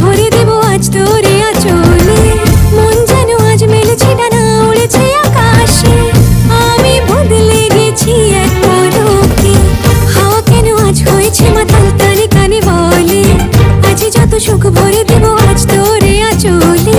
ভরে দেবো আজ তোরে আচলে। মন যেন আজ মেলেছে ডানা উড়েছে আকাশে। আমি বদলে গেছি এক পলকে। হাওয়া কেন আজ হয়েছে মাতাল তারে বলে? আজ যত সুখ ভরে দেব আজ তোরে আচলে।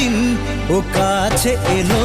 দিন ও কাছে এলো।